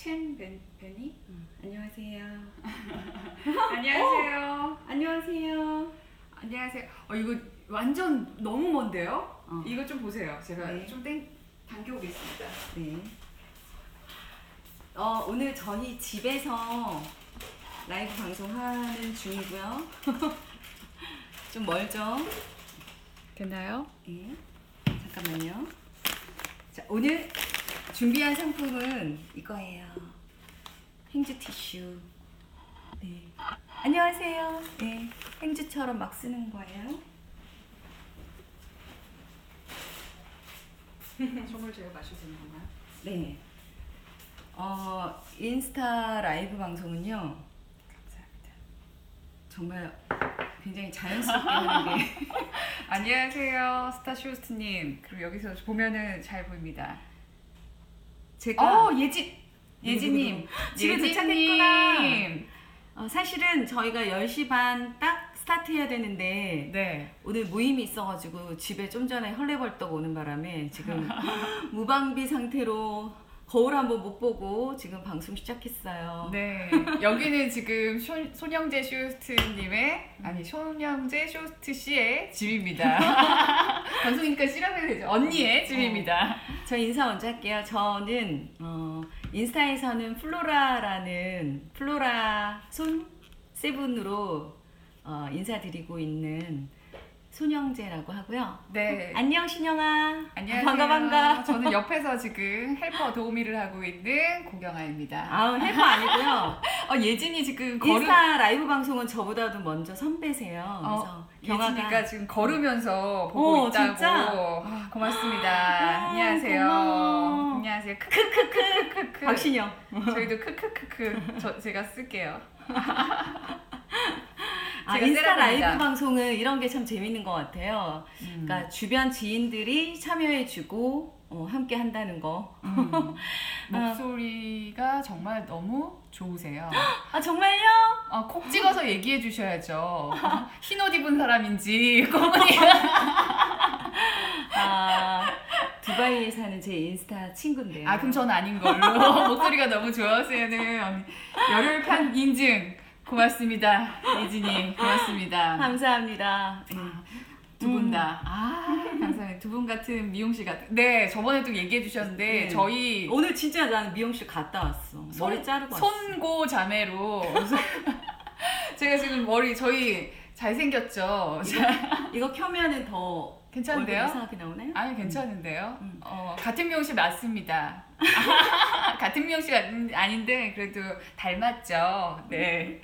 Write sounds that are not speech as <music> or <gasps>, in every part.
첸 벤, 베니? 음, 안녕하세요. <laughs> 안녕하세요. 안녕하세요. 안녕하세요. 어, 이거 완전 너무 먼데요? 어. 이거 좀 보세요. 제가 네. 좀 땡, 당겨오겠습니다. 네. 어, 오늘 저희 집에서 라이브 방송하는 중이고요. <laughs> 좀 멀죠? 됐나요? 네. 잠깐만요. 자, 오늘 준비한 상품은 이거예요. 행주 티슈. 네. 안녕하세요. 네. 행주처럼 막 쓰는 거예요. <laughs> 정말 제가 되는 건가요? 네. 어, 인스타 라이브 방송은요. 감사합니다. 정말 굉장히 자연스럽게 하는 게 <laughs> <laughs> 안녕하세요. 스타쇼스트님. 그리고 여기서 보면은 잘 보입니다. 제가 어, 예진! 예진님. <laughs> 집에. 도착했구나. 어, 사실은 저희가 10시 반 딱 스타트해야 되는데 네. 오늘 모임이 있어가지고 집에 좀 전에 헐레벌떡 오는 바람에 지금 <laughs> 무방비 상태로 거울 한번 못 보고 지금 방송 시작했어요. 네. 여기는 지금 쇼, 손영재 쇼스트님의, 아니, 손영재 쇼스트 씨의 집입니다. <laughs> 방송이니까 씨라고 해야 되죠. 언니의 집입니다. 저 인사 먼저 할게요. 저는 어, 인스타에서는 플로라라는 플로라 손 세븐으로 어, 인사드리고 있는 손영재라고 하고요. 네. 안녕 신영아. 안녕하세요. 반가 반가. 저는 옆에서 지금 헬퍼 도우미를 하고 있는 고경아입니다. 아 헬퍼 아니고요. <laughs> 어, 예진이 지금 걸음, 인스타 라이브 방송은 저보다도 먼저 선배세요. 그래서 어, 경아가 예진이가 지금 걸으면서 보고 어, 있다고. 진짜? 아, 고맙습니다. 아, 안녕하세요. 고마워. 안녕하세요. 크크크크크크. 박신영. <laughs> 저희도 크크크크. 저 제가 쓸게요. <laughs> 아, 인스타 세라입니다. 라이브 방송은 이런 게 참 재밌는 것 같아요. 음. 그러니까 주변 지인들이 참여해주고 어, 함께 한다는 거. 음, <laughs> 목소리가 정말 너무 좋으세요. <gasps> 아 정말요? 아, 콕 찍어서 얘기해 주셔야죠. <laughs> 흰옷 입은 사람인지 <laughs> 옷아 두바이에 사는 제 인스타 친구인데요. 아 그럼 전 아닌 걸로 목소리가 너무 좋아서는 언니 열혈 판 인증 고맙습니다 예진이 고맙습니다 감사합니다. 네. 두분다아 감사합니다 두분 같은 미용실 같은 네 저번에 또 얘기해 주셨는데 네. 저희 오늘 진짜 나는 미용실 갔다 왔어. 머리 손- 자르고 왔어. 손고 자매로 제가 지금 머리 저희 잘생겼죠 이거 켜면은 더 괜찮은데요? 이상하게 나오나요? 아니 괜찮은데요 음. 어, 같은 미용실 맞습니다 <laughs> 같은 미용실 아닌- 아닌데 그래도 닮았죠 네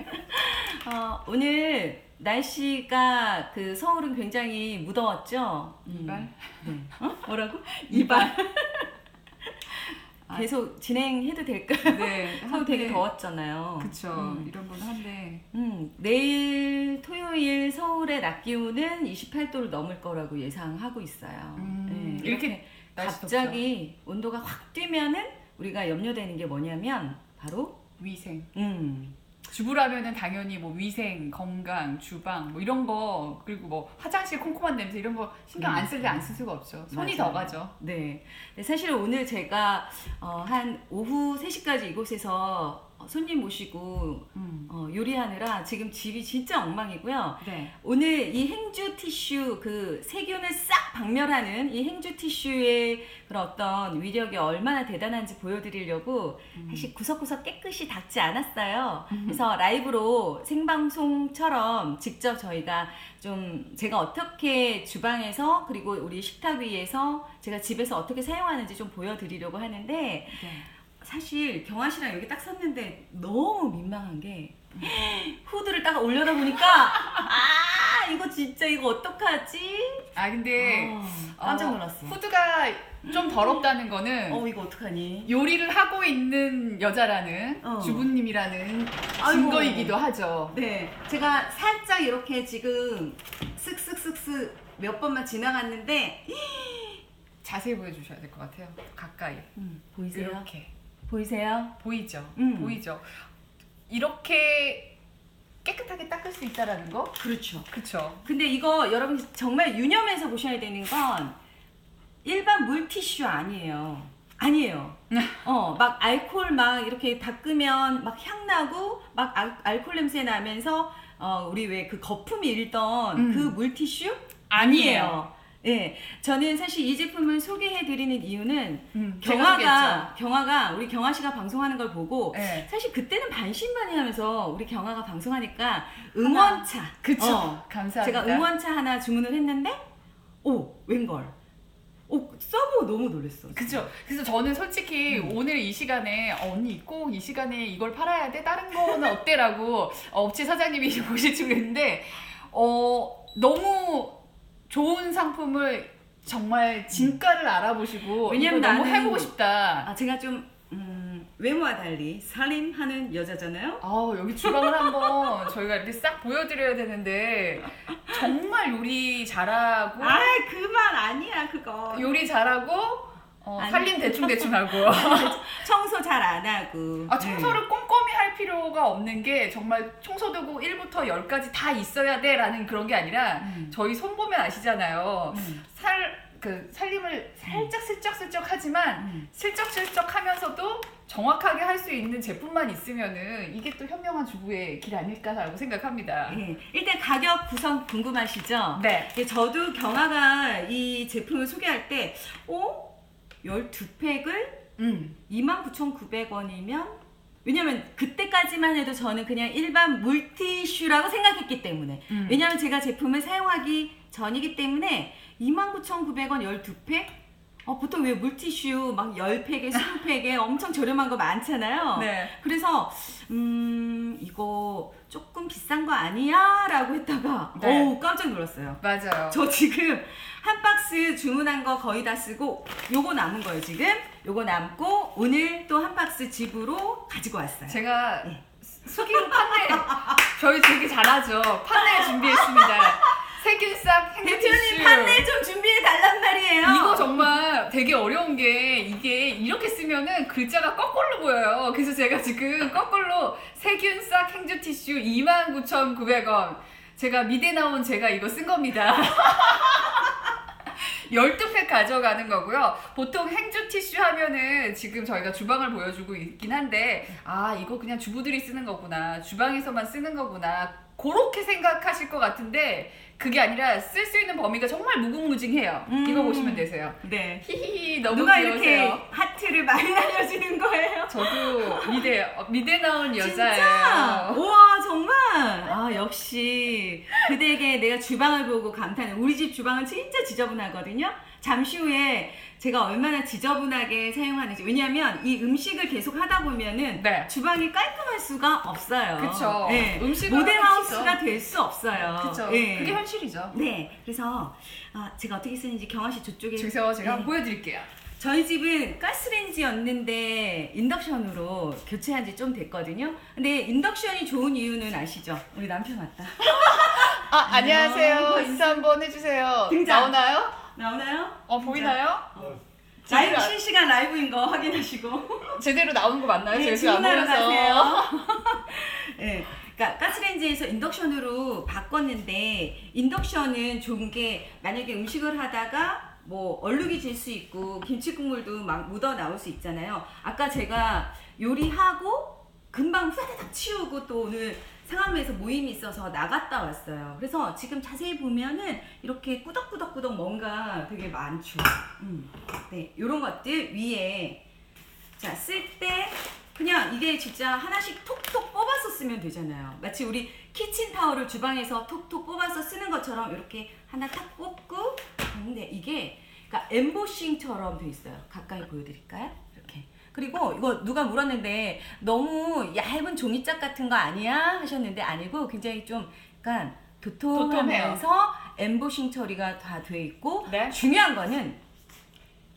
어, 오늘 날씨가 그 서울은 굉장히 무더웠죠. 음. 이발 네. 어? 뭐라고? 이발. <laughs> 아. 계속 진행해도 될까요? 네 <laughs> 서울 되게 더웠잖아요. 그쵸 음. 이런 분 한데 음, 내일 토요일 서울의 낮 기온은 28도를 넘을 거라고 예상하고 있어요. 음, 네, 이렇게 이렇게 갑자기 온도가 확 뛰면은 우리가 염려되는 게 뭐냐면 바로 위생. 음, 주부라면은 당연히 뭐 위생 건강 주방 뭐 이런 거 그리고 뭐 화장실 콩콩한 냄새 이런 거 신경 안쓸때안쓸 수가 없죠. 손이 맞아요. 더 가죠. 네. 네, 사실 오늘 제가 어, 한 오후 3시까지 이곳에서 어, 손님 모시고 음. 어, 요리하느라 지금 집이 진짜 엉망이고요. 네 오늘 이 행주 티슈 그 세균을 싹 박멸하는 이 행주 티슈의 그런 어떤 위력이 얼마나 대단한지 보여드리려고 음. 사실 구석구석 깨끗이 닦지 않았어요. 그래서 라이브로 생방송처럼 직접 저희가 좀 제가 어떻게 주방에서 그리고 우리 식탁 위에서 제가 집에서 어떻게 사용하는지 좀 보여드리려고 하는데 네. 사실 경아 씨랑 여기 딱 섰는데 너무 민망한 게 <gasps> 후드를 딱 올려다 보니까 아 이거 진짜 이거 어떡하지? 아 근데 아, 깜짝 어, 놀랐어. 후드가 좀 더럽다는 거는 어 이거 어떡하니? 요리를 하고 있는 여자라는 어. 주부님이라는 아이고. 증거이기도 하죠 네, 제가 살짝 이렇게 지금 쓱쓱쓱쓱 몇 번만 지나갔는데 자세히 보여주셔야 될 것 같아요 가까이 음, 보이세요? 이렇게 보이세요? 보이죠 음. 보이죠 이렇게 깨끗하게 닦을 수 있다라는 거 그렇죠. 그쵸 근데 이거 여러분 정말 유념해서 보셔야 되는 건 일반 물티슈 아니에요. 아니에요. <laughs> 어, 막 알콜 막 이렇게 닦으면 막 향 나고 막 알, 알콜 냄새 나면서 어, 우리 왜 그 거품이 일던 음. 그 물티슈 아니에요. 예, 저는 사실 이 제품을 소개해 드리는 이유는 음, 경화가 경화가 우리 경화 씨가 방송하는 걸 보고 네. 사실 그때는 반신반의하면서 우리 경화가 방송하니까 응원차 그쵸. 어, 감사합니다. 제가 응원차 하나 주문을 했는데 오 웬걸 오 써보고 너무 놀랐어 그죠. 그래서 저는 솔직히 음. 오늘 이 시간에 어, 언니 꼭 이 시간에 이걸 팔아야 돼. 다른 거는 <laughs> 어때라고 업체 사장님이 <laughs> 보실 줄 있는데 어 너무 좋은 상품을 정말 진가를 알아보시고 왜냐면 이거 너무 나는- 해보고 싶다. 아 제가 좀 음, 외모와 달리 살림하는 여자잖아요? 아 여기 주방을 한번 <laughs> 저희가 이렇게 싹 보여드려야 되는데 정말 요리 잘하고 아 그만. 아니야 그거. 요리 잘하고 어, 아니. 살림 대충 대충 하고 <laughs> 청소 잘 안 하고 아, 청소를 꼼꼼히 할 필요가 없는 게 정말 청소도구 1부터 10까지 다 있어야 돼 라는 그런 게 아니라 음. 저희 손 보면 아시잖아요. 음. 살, 그 살림을 살짝 슬쩍슬쩍 하지만 음. 슬쩍슬쩍 하면서도 정확하게 할 수 있는 제품만 있으면은 이게 또 현명한 주부의 길 아닐까라고 생각합니다. 예, 일단 가격 구성 궁금하시죠? 네. 예, 저도 경화가 이 제품을 소개할 때, 어? 12팩을 음. 29,900원이면? 왜냐면 그때까지만 해도 저는 그냥 일반 물티슈라고 생각했기 때문에. 음. 왜냐면 제가 제품을 사용하기 전이기 때문에 29,900원 12팩? 어, 보통 왜 물티슈 막 10팩에 20팩에 <laughs> 엄청 저렴한 거 많잖아요. 네. 그래서 음 이거 조금 비싼 거 아니야? 라고 했다가 네. 어우 깜짝 놀랐어요 맞아요. 저 지금 한 박스 주문한 거 거의 다 쓰고 요거 남은 거예요 지금 요거 남고 오늘 또 한 박스 집으로 가지고 왔어요 제가 네. 수기로 판넬 저희 되게 잘하죠. 판넬 준비했습니다. 세균싹 행주티슈. 대표님 판넬 좀 준비해 달란 말이에요 이거 정말 되게 어려운 게 이게 이렇게 쓰면은 글자가 거꾸로 보여요. 그래서 제가 지금 거꾸로 세균싹 행주 티슈 29,900원. 제가 미대 나온 제가 이거 쓴 겁니다. <laughs> 12팩 가져가는 거고요. 보통 행주 티슈 하면은 지금 저희가 주방을 보여주고 있긴 한데, 아, 이거 그냥 주부들이 쓰는 거구나. 주방에서만 쓰는 거구나. 그렇게 생각하실 것 같은데, 그게 아니라 쓸 수 있는 범위가 정말 무궁무진해요. 음. 이거 보시면 되세요. 네 히히히, 너무 누가 귀여우세요. 이렇게 하트를 많이 날려주는 거예요 저도 미대, 어, 미대 나온 진짜? 여자예요. 우와 정말 아 역시 그대에게 내가 주방을 보고 감탄해 우리 집 주방은 진짜 지저분하거든요 잠시 후에 제가 얼마나 지저분하게 사용하는지 왜냐하면 이 음식을 계속 하다 보면은 네. 주방이 깔끔할 수가 없어요 그쵸. 네. 음식을 모델 하우스가 될 수 없어요 그쵸. 네. 그게 현실이죠. 네 그래서 아, 제가 어떻게 쓰는지 경화 씨 저쪽에 주세요. 제가 네. 보여드릴게요. 저희 집은 가스레인지였는데 인덕션으로 교체한 지 좀 됐거든요. 근데 인덕션이 좋은 이유는 아시죠? 우리 남편 왔다. 아, 안녕하세요. 인사 한번 해주세요. 등장. 나오나요? 나오나요? 어, 보이나요? 라이브 제대로, 실시간 라이브인 거 확인하시고. 제대로 나오는 거 맞나요? 네, 제가 안 주문하러 보여서. 가세요. <laughs> 네, 그러니까 가스레인지에서 인덕션으로 바꿨는데 인덕션은 좋은 게 만약에 음식을 하다가 뭐 얼룩이 질 수 있고 김치 국물도 막 묻어 나올 수 있잖아요. 아까 제가 요리하고 금방 후다닥 치우고 또 오늘 상암에서 모임이 있어서 나갔다 왔어요. 그래서 지금 자세히 보면은 이렇게 꾸덕꾸덕꾸덕 뭔가 되게 많죠. 음. 네, 이런 것들 위에 자, 쓸 때 그냥 이게 진짜 하나씩 톡톡 뽑아서 쓰면 되잖아요. 마치 우리 키친타월을 주방에서 톡톡 뽑아서 쓰는 것처럼 이렇게 하나 탁 뽑고 근데 이게 그러니까 엠보싱처럼 돼 있어요. 가까이 보여드릴까요? 그리고 이거 누가 물었는데 너무 얇은 종이짝 같은 거 아니야? 하셨는데 아니고 굉장히 좀 약간 도톰하면서 엠보싱 처리가 다 돼 있고 네. 중요한 거는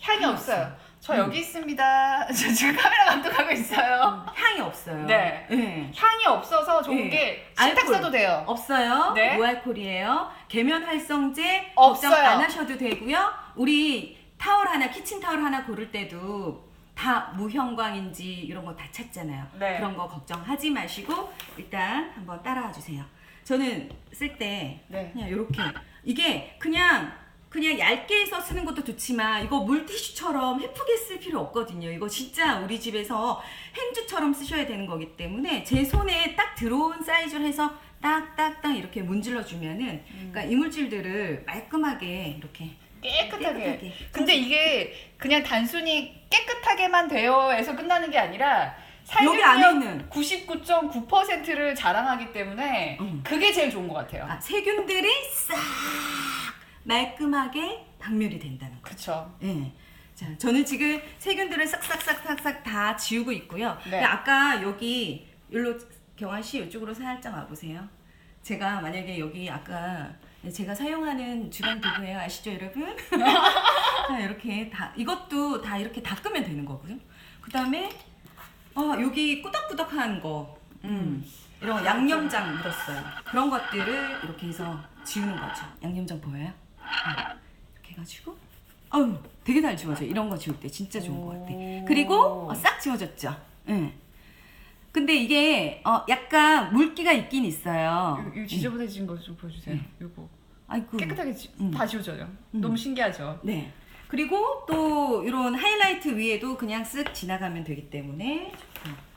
향이 없어요. 저 음. 여기 있습니다. <laughs> 저 지금 카메라 감독하고 있어요. 향이 없어요. 네. 네. 향이 없어서 좋은 네. 게 알콜. 신탁 써도 돼요. 없어요. 네. 무알콜이에요. 계면 활성제 없어요. 안 하셔도 되고요. 우리 타월 하나, 키친 타월 하나 고를 때도 다 무형광인지 이런 거 다 찾잖아요. 네. 그런 거 걱정하지 마시고 일단 한번 따라와 주세요. 저는 쓸 때 네. 그냥 이렇게 이게 그냥 그냥 얇게 해서 쓰는 것도 좋지만 이거 물티슈처럼 예쁘게 쓸 필요 없거든요. 이거 진짜 우리 집에서 행주처럼 쓰셔야 되는 거기 때문에 제 손에 딱 들어온 사이즈로 해서 딱딱딱 이렇게 문질러 주면은 그러니까 이물질들을 말끔하게 이렇게 깨끗하게. 깨끗하게. 근데 이게 그냥 단순히 깨끗하게만 되어에서 끝나는 게 아니라 여기 안에 살균력 있는 99.9%를 자랑하기 때문에 음. 그게 제일 좋은 것 같아요. 아, 세균들이 싹 말끔하게 박멸이 된다는 거. 그쵸. 예. 자, 저는 지금 세균들을 싹싹싹싹싹 다 지우고 있고요. 네. 근데 아까 여기 일로 경아 씨 이쪽으로 살짝 와 보세요. 제가 만약에 여기 아까 제가 사용하는 주방 도구예요. 아시죠, 여러분? <laughs> 자, 이렇게 다 이것도 다 이렇게 닦으면 되는 거고요. 그다음에 어, 여기 꾸덕꾸덕한 거, 음, 이런 양념장 묻었어요. 그런 것들을 이렇게 해서 지우는 거죠. 양념장 보여요? 음, 이렇게 해가지고, 어우, 되게 잘 지워져요. 이런 거 지울 때 진짜 좋은 것 같아. 오. 그리고 어, 싹 지워졌죠. 응. 근데 이게 어, 약간 물기가 있긴 있어요. 이, 이 지저분해진 거 좀 보여주세요. 네. 요거 아이고. 깨끗하게 지, 음. 다 지워져요. 음. 너무 신기하죠. 네. 그리고 또 이런 하이라이트 위에도 그냥 쓱 지나가면 되기 때문에 좋고.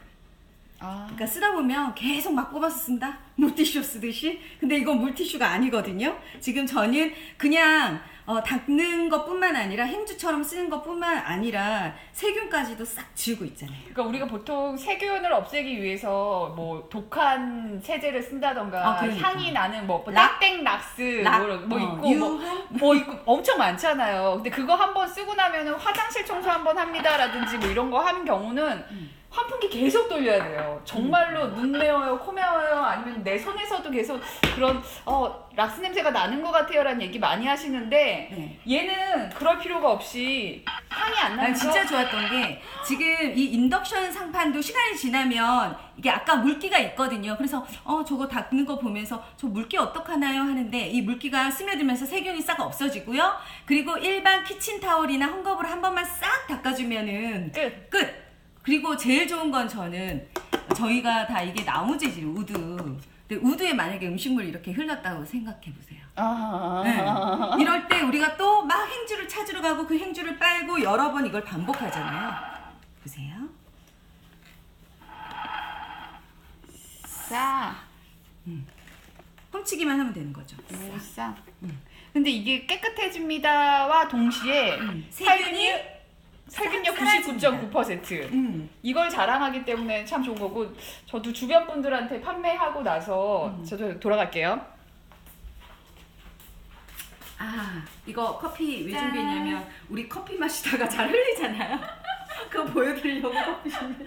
아, 그러니까 쓰다 보면 계속 막 뽑아서 쓴다? 물티슈 쓰듯이? 근데 이건 물티슈가 아니거든요? 지금 저는 그냥 어, 닦는 것 뿐만 아니라 행주처럼 쓰는 것 뿐만 아니라 세균까지도 싹 지우고 있잖아요. 그러니까 우리가 보통 세균을 없애기 위해서 뭐 독한 세제를 쓴다던가 아, 그러니까. 향이 나는 뭐 락? 락땡락스 락, 뭐, 뭐 어, 있고 뭐? 뭐 있고 엄청 많잖아요. 근데 그거 한번 쓰고 나면은 화장실 청소 한번 합니다라든지 뭐 이런 거 하는 경우는 음. 환풍기 계속 돌려야 돼요. 정말로 눈 매워요, 코 매워요, 아니면 내 손에서도 계속 그런 어 락스 냄새가 나는 것 같아요라는 얘기 많이 하시는데 네. 얘는 그럴 필요가 없이 향이 안난 나면서 진짜 좋았던 게 지금 이 인덕션 상판도 시간이 지나면 이게 아까 물기가 있거든요. 그래서 어 저거 닦는 거 보면서 저 물기 어떡하나요 하는데 이 물기가 스며들면서 세균이 싹 없어지고요. 그리고 일반 키친 타올이나 헝겊으로 한 번만 싹 닦아주면은 끝. 끝. 그리고 제일 좋은 건 저는 저희가 다 이게 나무 재질 우드. 근데 우드에 만약에 음식물 이렇게 흘렀다고 생각해 보세요. 아, 네. 이럴 때 우리가 또 막 행주를 찾으러 가고 그 행주를 빨고 여러 번 이걸 반복하잖아요. 보세요. 싸. 훔치기만 하면 되는 거죠. 오, 싸. 근데 이게 깨끗해집니다와 동시에 음. 살균이 살균력 사- 사라집니다. 99.9%. 음. 이걸 자랑하기 때문에 참 좋은 거고 저도 주변 분들한테 판매하고 나서 음. 저도 돌아갈게요. 아, 이거 커피 왜 짠. 준비했냐면 우리 커피 마시다가 잘 흘리잖아요. <laughs> 그거 보여드리려고 커피 준비.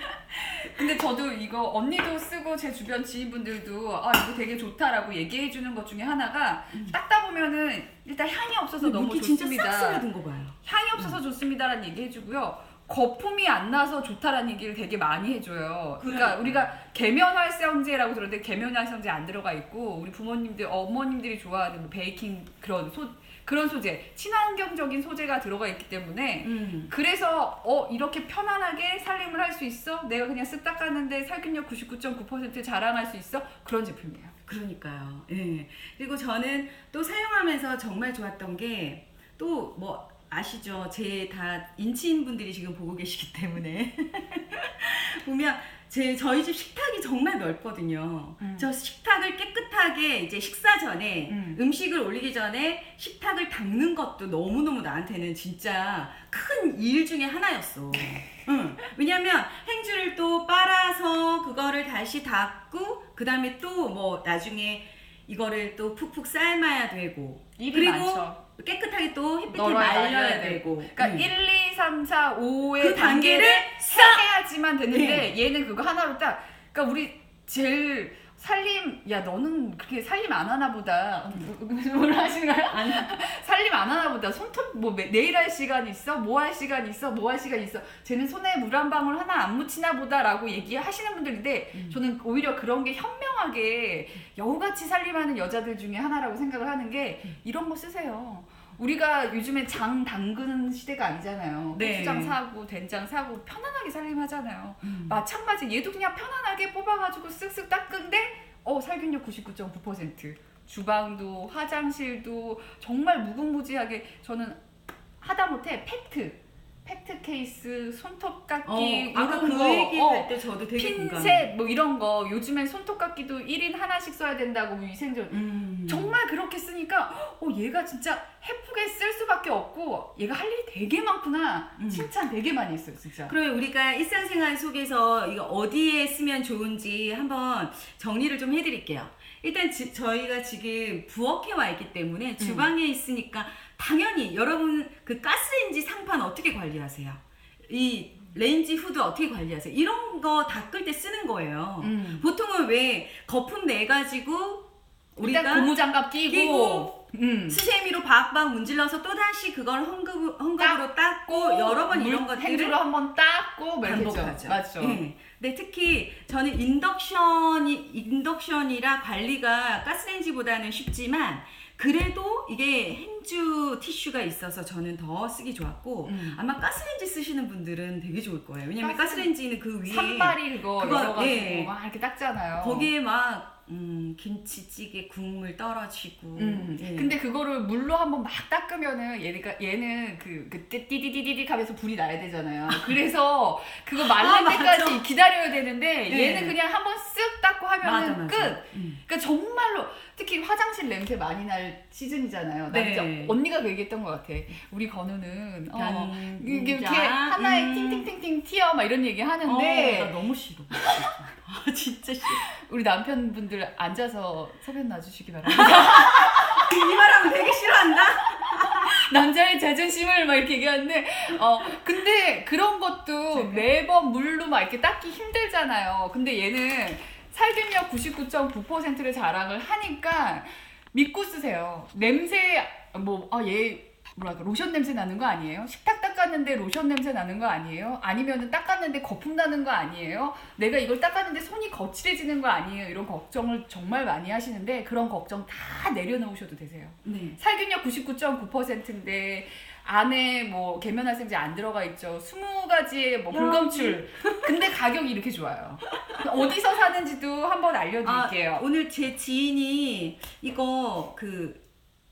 근데 저도 이거 언니도 쓰고 제 주변 지인분들도 아 이거 되게 좋다라고 얘기해 주는 것 중에 하나가 닦다 보면은 일단 향이 없어서 너무 진짜 좋습니다. 싹 스며든 거 봐요. 향이 없어서 좋습니다라는 얘기 해주고요. 거품이 안 나서 좋다라는 얘기를 되게 많이 해줘요. 그러니까 그러니까. 우리가 계면활성제라고 들었는데 계면활성제 안 들어가 있고 우리 부모님들 어머님들이 좋아하는 뭐 베이킹 그런 소 그런 소재 친환경적인 소재가 들어가 있기 때문에 음. 그래서 어 이렇게 편안하게 살림을 할 수 있어? 내가 그냥 쓱 닦았는데 살균력 99.9% 자랑할 수 있어? 그런 제품이에요. 그러니까요. 예. 그리고 저는 또 사용하면서 정말 좋았던 게 또 뭐 아시죠? 제 다 인치인 분들이 지금 보고 계시기 때문에 <laughs> 보면 제 저희 집 식탁이 정말 넓거든요. 음. 저 식탁을 깨끗하게 이제 식사 전에 음. 음. 식을 올리기 전에 식탁을 닦는 것도 너무너무 나한테는 진짜 큰 일 중에 하나였어. <laughs> 응. 왜냐면 행주를 또 빨아서 그거를 다시 닦고 그다음에 또 뭐 나중에 이거를 또 푹푹 삶아야 되고 일이 그리고 많죠. 깨끗하게 또 햇빛에 널어야 말려야 말려야 되고. 그러니까 음. 1, 2, 3, 4, 5의 그 단계를 싹! 해야지만 되는데 얘는 그거 하나로 딱 그러니까 우리 제일 살림 야 너는 그렇게 살림 안 하나 보다 뭘 하시나요? 아니 <laughs> 살림 안 하나 보다 손톱 뭐 매- 내일 할 시간 있어 뭐 할 시간 있어 뭐 할 시간 있어 쟤는 손에 물 한 방울 하나 안 묻히나 보다라고 얘기하시는 분들인데 음. 저는 오히려 그런 게 현명하게 여우같이 살림하는 여자들 중에 하나라고 생각을 하는 게 음. 이런 거 쓰세요. 우리가 요즘에 장 담그는 시대가 아니잖아요. 네. 고추장 사고 된장 사고 편안하게 살림하잖아요. 음. 마찬가지 얘도 그냥 편안하게 뽑아가지고 쓱쓱 닦은데 어 살균력 99.9% 주방도 화장실도 정말 무궁무진하게 저는 하다못해 팩트 팩트 케이스 손톱깎이 어, 아까 그 거, 얘기할 어, 때 저도 되게. 핀셋 뭐 이런 거 요즘엔 손톱깎이도 1인 하나씩 써야 된다고 위생적 음. 정말 그렇게 쓰니까 어 얘가 진짜 해프게 쓸 수밖에 없고 얘가 할 일이 되게 많구나 음. 칭찬 되게 많이 했어요 진짜 그러면 우리가 일상생활 속에서 이거 어디에 쓰면 좋은지 한번 정리를 좀 해드릴게요. 일단 지- 저희가 지금 부엌에 와 있기 때문에 주방에 있으니까 당연히 여러분 그 가스레인지 상판 어떻게 관리하세요? 이 레인지 후드 어떻게 관리하세요? 이런 거 닦을 때 쓰는 거예요. 음. 보통은 왜 거품 내 가지고 우리가 고무장갑 끼고, 끼고 음. 수세미로 박박 문질러서 또 다시 그걸 헝겊, 헝겊으로 닦고 여러 번 이런 것들을 행주로 한번 닦고 반복하죠. 맞죠. 예. 근데 특히 저는 인덕션이 인덕션이라 관리가 가스레인지보다는 쉽지만 그래도 이게 행주 티슈가 있어서 저는 더 쓰기 좋았고 음. 아마 가스레인지 쓰시는 분들은 되게 좋을 거예요. 왜냐면 가스- 가스레인지는 그 위에 산발이 그거 그거, 열어가지고 예. 막 이렇게 닦잖아요. 거기에 막 음, 김치찌개 국물 떨어지고 음. 예. 근데 그거를 물로 한번 막 닦으면은 얘가 얘는 그 그때 띠디디디디 하면서 불이 나야 되잖아요. <laughs> 그래서 그거 말릴 아, 맞아. 때까지 기다려야 되는데 네. 얘는 그냥 한번 쓱 닦고 맞아 하면은 맞아. 끝. 음. 그러니까 정말로 특히 화장실 냄새 많이 날 시즌이잖아요. 나 네. 진짜 언니가 그 얘기했던 것 같아. 우리 건우는 어, 이게 이렇게 하나에 음. 팅팅팅팅 튀어 막 이런 얘기 어, 나 하는데 너무 싫어. <laughs> 아 진짜 싫어. 우리 남편분들 앉아서 소변 놔주시기 바랍니다. <laughs> 이 말하면 되게 싫어한다. <laughs> 남자의 자존심을 막 이렇게 얘기하는데 어 근데 그런 것도? 매번 물로 막 이렇게 닦기 힘들잖아요. 근데 얘는 살균력 99.9%를 자랑을 하니까 믿고 쓰세요. 냄새 뭐 아 얘 뭐랄까 로션 냄새 나는 거 아니에요? 식탁 닦았는데 로션 냄새 나는 거 아니에요? 아니면은 닦았는데 거품 나는 거 아니에요? 내가 이걸 닦았는데 손이 거칠해지는 거 아니에요? 이런 걱정을 정말 많이 하시는데 그런 걱정 다 내려놓으셔도 되세요. 네. 살균력 99.9%인데 안에 뭐 계면활성제 안 들어가 있죠. 20가지의 뭐 불검출. 근데 가격이 이렇게 좋아요. 어디서 사는지도 한번 알려드릴게요. 아, 오늘 제 지인이 이거 그,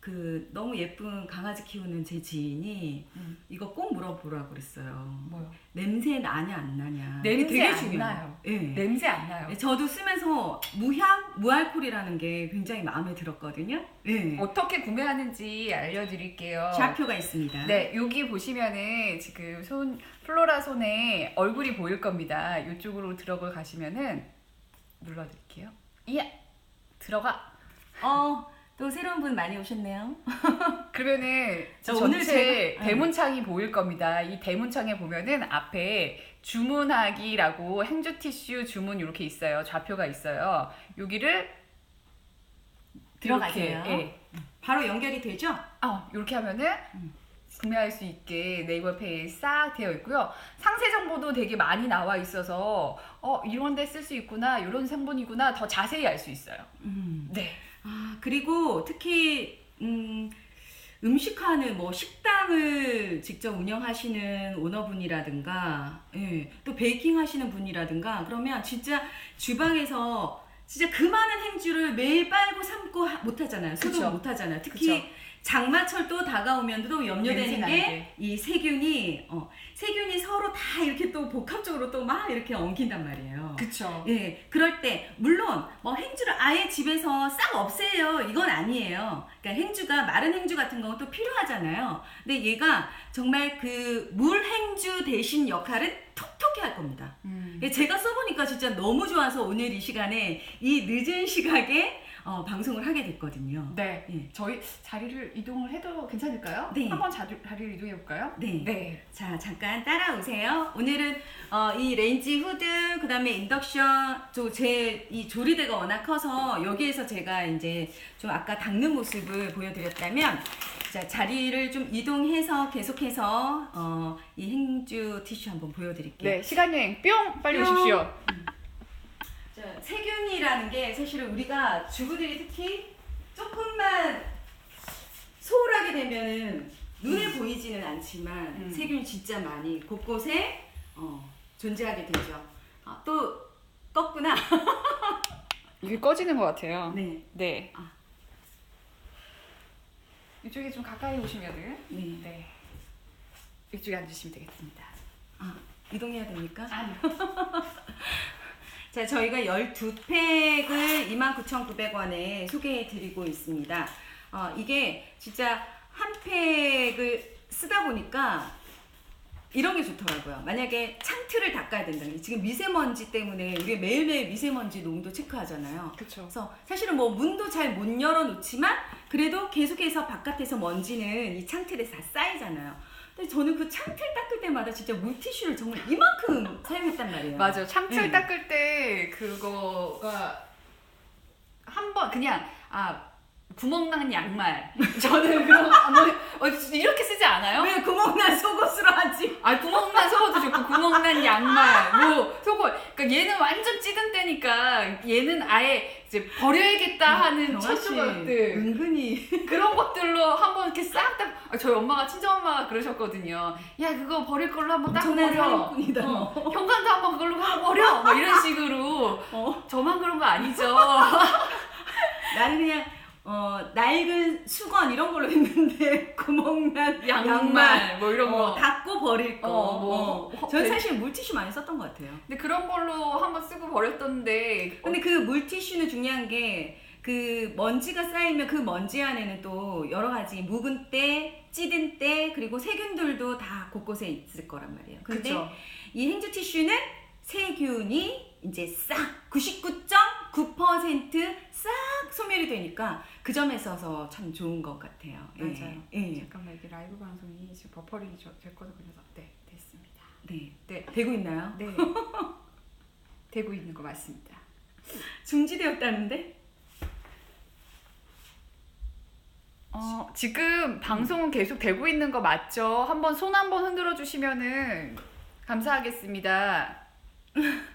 그 너무 예쁜 강아지 키우는 제 지인이 음. 이거 꼭 물어보라고 그랬어요. 뭐요? 냄새 나냐 안 나냐. 냄새 되게 안 중요해요. 나요. 예. 냄새 안 나요. 네, 저도 쓰면서 무향, 무알콜이라는 게 굉장히 마음에 들었거든요. 예. 어떻게 구매하는지 알려드릴게요. 좌표가 있습니다. 네, 여기 보시면은 지금 손 플로라 손에 얼굴이 보일 겁니다. 이쪽으로 들어가 가시면은 눌러드릴게요. 예, 들어가. 어, 또 새로운 분 많이 오셨네요. <laughs> 그러면은 저 전체 오늘 제가- 대문창이 보일 겁니다. 이 대문창에 보면은 앞에 주문하기라고 행주 티슈 주문 이렇게 있어요. 좌표가 있어요. 여기를 들어가세요. 이렇게, 예. 바로 연결이 되죠? 아, 이렇게 하면은 음. 구매할 수 있게 네이버 페이에 싹 되어 있고요. 상세 정보도 되게 많이 나와 있어서 어, 이런 데 쓸 수 있구나. 이런 성분이구나. 더 자세히 알 수 있어요. 음. 네. 아, 그리고 특히 음, 음식하는 뭐 식당을 직접 운영하시는 오너분이라든가 예, 또 베이킹 하시는 분이라든가 그러면 진짜 주방에서 진짜 그 많은 행주를 매일 빨고 삶고 하- 못 하잖아요. 소독 그쵸. 못 하잖아요. 특히 그쵸. 장마철도 다가오면 또 냄새 염려되는. 게 이 세균이 어, 세균이 서로 다 이렇게 또 복합적으로 또 막 이렇게 엉킨단 말이에요. 그쵸. 예, 그럴 때 물론 뭐 행주를 아예 집에서 싹 없애요 이건 아니에요. 그러니까 행주가 마른 행주 같은 경우 또 필요하잖아요. 근데 얘가 정말 그 물 행주 대신 역할을 톡톡히 할 겁니다. 음. 예, 제가 써보니까 진짜 너무 좋아서 오늘 이 시간에 이 늦은 시각에 어, 방송을 하게 됐거든요. 네. 예. 저희 자리를 이동을 해도 괜찮을까요? 네. 한번 자리, 자리를 이동해 볼까요? 네. 네. 자, 잠깐 따라오세요. 오늘은 어, 이 레인지 후드, 그 다음에 인덕션, 제이 조리대가 워낙 커서 여기에서 제가 이제 좀 아까 닦는 모습을 보여드렸다면, 자, 자리를 좀 이동해서 계속해서 어, 이 행주 티슈 한번 보여드릴게요. 네. 시간 여행 뿅 빨리 뿅. 오십시오. 자, 세균이라는 게 사실은 우리가 주부들이 특히 조금만 소홀하게 되면은 눈에 보이지는 않지만 음. 세균이 진짜 많이 곳곳에 어, 존재하게 되죠. 아, 또 껐구나. <laughs> 이게 꺼지는 것 같아요. 네. 네. 이쪽에 좀 가까이 오시면은 네. 네. 이쪽에 앉으시면 되겠습니다. 아, 이동해야 됩니까? 아니. <laughs> 자, 저희가 12팩을 29,900원에 소개해 드리고 있습니다. 어, 이게 진짜 한 팩을 쓰다 보니까 이런 게 좋더라고요. 만약에 창틀을 닦아야 된다는 게 지금 미세먼지 때문에 우리 매일매일 미세먼지 농도 체크하잖아요. 그렇죠. 그래서 사실은 뭐 문도 잘 못 열어놓지만 그래도 계속해서 바깥에서 먼지는 이 창틀에 다 쌓이잖아요. 근데 저는 그 창틀 닦을 때마다 진짜 물티슈를 정말 이만큼 사용했단 말이에요. 맞아. 창틀 네. 닦을 때 그거가 한 번 그냥 아 구멍 난 양말. <laughs> 저는 그런 거 뭐, 어, 이렇게 쓰지 않아요? 왜 구멍난 속옷으로 하지? 아 구멍 난 속옷도 좋고 구멍 난 양말 뭐 속옷. 그러니까 얘는 완전 찌든 때니까 얘는 아예 이제 버려야겠다 하는 경아 씨 최초 것들 은근히 그런 것들로 한번 이렇게 싹 다. 아, 저희 엄마가 친정 엄마가 그러셨거든요. 야 그거 버릴 걸로 한번 딱 버려. 어, 너. 현관도 한번 그걸로 한번 버려. 뭐 이런 식으로. 어? 저만 그런 거 아니죠. <laughs> 나는 그냥 어, 낡은 수건 이런 걸로 했는데 <laughs> 구멍난 양말, 뭐 이런 거. 어, 닦고 버릴 거. 어, 뭐. 어. 저는 사실 물티슈 많이 썼던 것 같아요. 근데 그런 걸로 한번 쓰고 버렸던데. 근데 그 물티슈는 중요한 게 그 먼지가 쌓이면 그 먼지 안에는 또 여러 가지 묵은 때, 찌든 때, 그리고 세균들도 다 곳곳에 있을 거란 말이에요. 근데 그쵸. 이 행주 티슈는 세균이 이제 싹 99.9%싹 소멸이 되니까 그 점에 있어서 참 좋은 것 같아요. 예. 맞아요. 예. 잠깐만 이게 라이브 방송이 지금 버퍼링이 저- 됐거든요. 그래서 네 됐습니다. 네. 네. 되고 있나요? 네. <laughs> 되고 있는 거 맞습니다. 중지되었다는데? 어, 지금 방송은 계속 되고 있는 거 맞죠? 한번 손 한번 흔들어 주시면은 감사하겠습니다. <laughs>